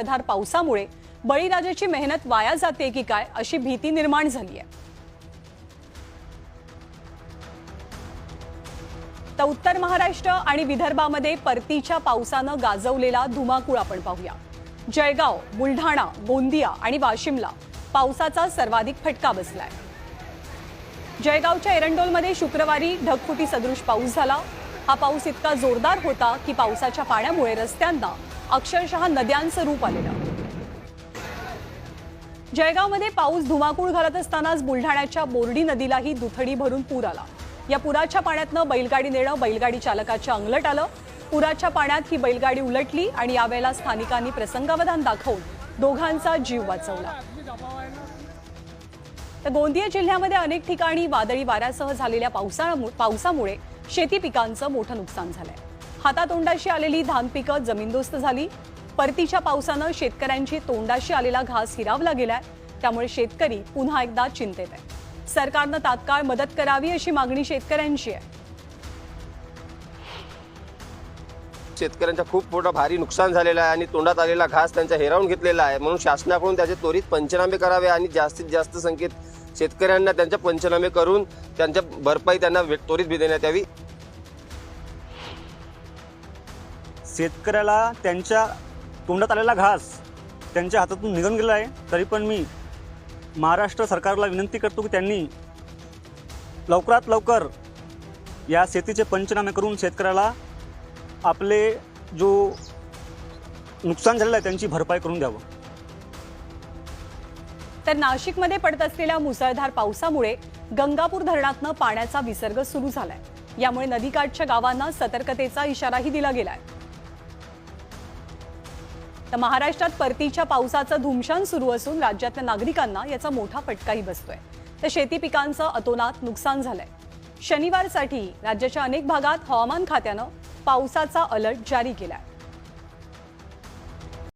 मुसळधार पावसामुळे बळीराजाची मेहनत वाया जाते की काय अशी भीती निर्माण झाली आहे. तर उत्तर महाराष्ट्र आणि विदर्भामध्ये परतीच्या पावसानं गाजवलेला धुमाकूळ आपण पाहूया. जळगाव बुलढाणा गोंदिया आणि वाशिमला पावसाचा सर्वाधिक फटका बसलाय. जळगावच्या एरंडोलमध्ये शुक्रवारी ढगफुटी सदृश पाऊस झाला. हा पाऊस इतका जोरदार होता की पावसाच्या पाण्यामुळे रस्त्यांना अक्षरशः नद्यांचं रूप आलेलं. जळगावमध्ये पाऊस धुमाकूळ घालत असतानाच बुलढाण्याच्या बोर्डी नदीलाही दुथडी भरून पूर आला. या पुराच्या पाण्यातनं बैलगाडी नेणं बैलगाडी चालकाच्या अंगलट आलं. पुराच्या पाण्यात ही बैलगाडी उलटली आणि यावेळेला स्थानिकांनी प्रसंगावधान दाखवून दोघांचा जीव वाचवला. तर गोंदिया जिल्ह्यामध्ये अनेक ठिकाणी वादळी वाऱ्यासह झालेल्या पावसा पावसामुळे शेती पिकांचं मोठं नुकसान झालंय. हातातोंडाशी आलेली धान पिकं जमीनदोस्त झाली. परतीच्या पावसानं शेतकऱ्यांची तोंडाशी आलेला घास हिरावला गेलाय. त्यामुळे शेतकरी पुन्हा एकदा चिंतेत आहे सरकारनं तात्काळ मदत करावी अशी मागणी शेतकऱ्यांची आहे. शेतकऱ्यांचा खूप मोठा भारी नुकसान झालेलं आहे आणि तोंडात आलेला घास त्यांचा हेरावून घेतलेला आहे. म्हणून शासनाकडून त्याचे त्वरित पंचनामे करावे आणि जास्तीत जास्त संख्येत शेतकऱ्यांना त्यांच्या पंचनामे करून त्यांच्या भरपाई त्यांना वे- त्वरित देण्यात यावी शेतकऱ्याला त्यांच्या तोंडात आलेला घास त्यांच्या हातातून निघून गेला आहे तरी पण मी महाराष्ट्र सरकारला विनंती करतो की त्यांनी लवकरात लवकर या शेतीचे पंचनामे करून शेतकऱ्याला आपले जो नुकसान झालेलं आहे त्यांची भरपाई करून द्यावं. तर नाशिकमध्ये पडत असलेल्या मुसळधार पावसामुळे गंगापूर धरणातनं पाण्याचा विसर्ग सुरू झालाय. यामुळे नदीकाठच्या गावांना सतर्कतेचा इशाराही दिला गेलाय. तर महाराष्ट्रात परतीच्या पावसाचं धुमशान सुरू असून राज्यातल्या नागरिकांना याचा मोठा फटकाही बसतोय. तर शेती पिकांचं अतोनात नुकसान झालंय. शनिवारसाठी राज्याच्या अनेक भागात हवामान खात्यानं पावसाचा अलर्ट जारी केलाय.